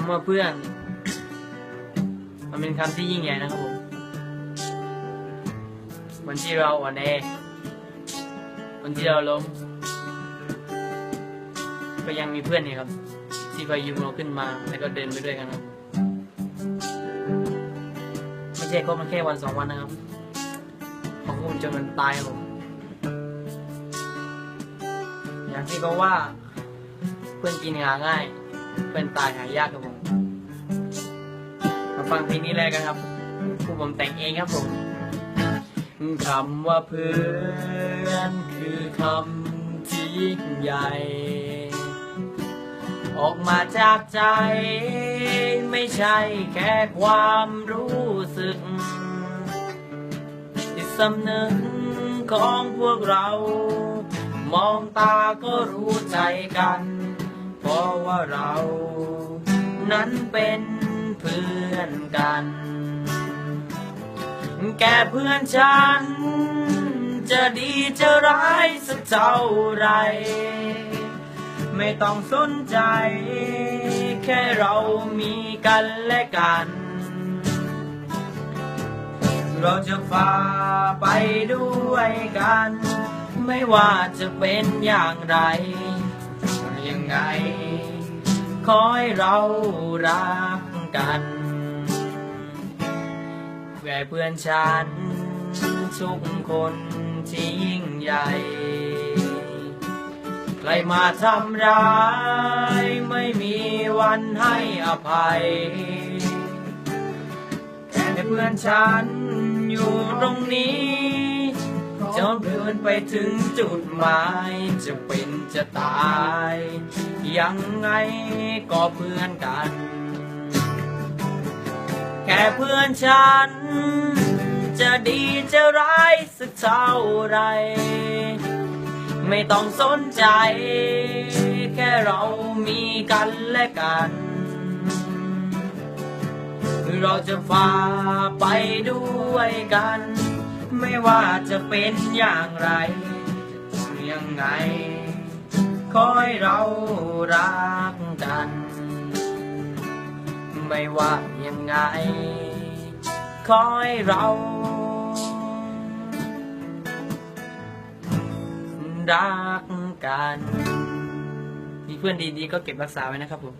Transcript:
ำว่าเพื่อน มันเป็นคำที่ยิ่งใหญ่นะครับผมวันที่เราอ่อนแอวันที่เราล้มก็ยังมีเพื่อนนี่ครับ ที่คอยยืมเราขึ้นมาแล้วก็เดินไปด้วยกันครับไม่ใช่ก็มันแค่วันสองวันนะครับของคุณจนมันตายครับผมอย่างที่เขาว่าเพื่อนกินหาง่าย เพื่อนตายหายากครับผม ฟังเพลงนี้เลยกันครับผู้ผมแต่งเองครับผมคำว่าเพื่อนคือคำที่ยิ่งใหญ่ ออกมาจากใจ ไม่ใช่แค่ความรู้สึกจิตสำนึกของพวกเรา มองตาก็รู้ใจกัน เพราะว่าเรา นั้นเป็น เพื่อนกัน แกเพื่อนฉัน จะดีจะร้ายสักเท่าไร ไม่ต้องสนใจ แค่เรามีกันและกัน เราจะฝ่าไปด้วยกัน ไม่ว่าจะเป็นอย่างไร ยังไงขอให้เรารัก กัน เพื่อเพื่อนฉันทุกคนที่ยิ่งใหญ่ ใครมาทำร้าย ไม่มีวันให้อภัยแค่เพื่อนฉันอยู่ตรงนี้จนเพื่อนไปถึงจุดหมาย จะเป็นจะตาย ยังไงก็เพื่อนกัน แค่เพื่อนฉัน จะดีจะร้ายสักเท่าไร ไม่ต้องสนใจ แค่เรามีกันและกัน เราจะฝ่าไปด้วยกัน ไม่ว่าจะเป็นอย่างไรยังไงขอให้เรารัก ไม่ว่ายังไง คอยเรา รักกัน มีเพื่อนดีๆก็เก็บรักษาไว้นะครับผม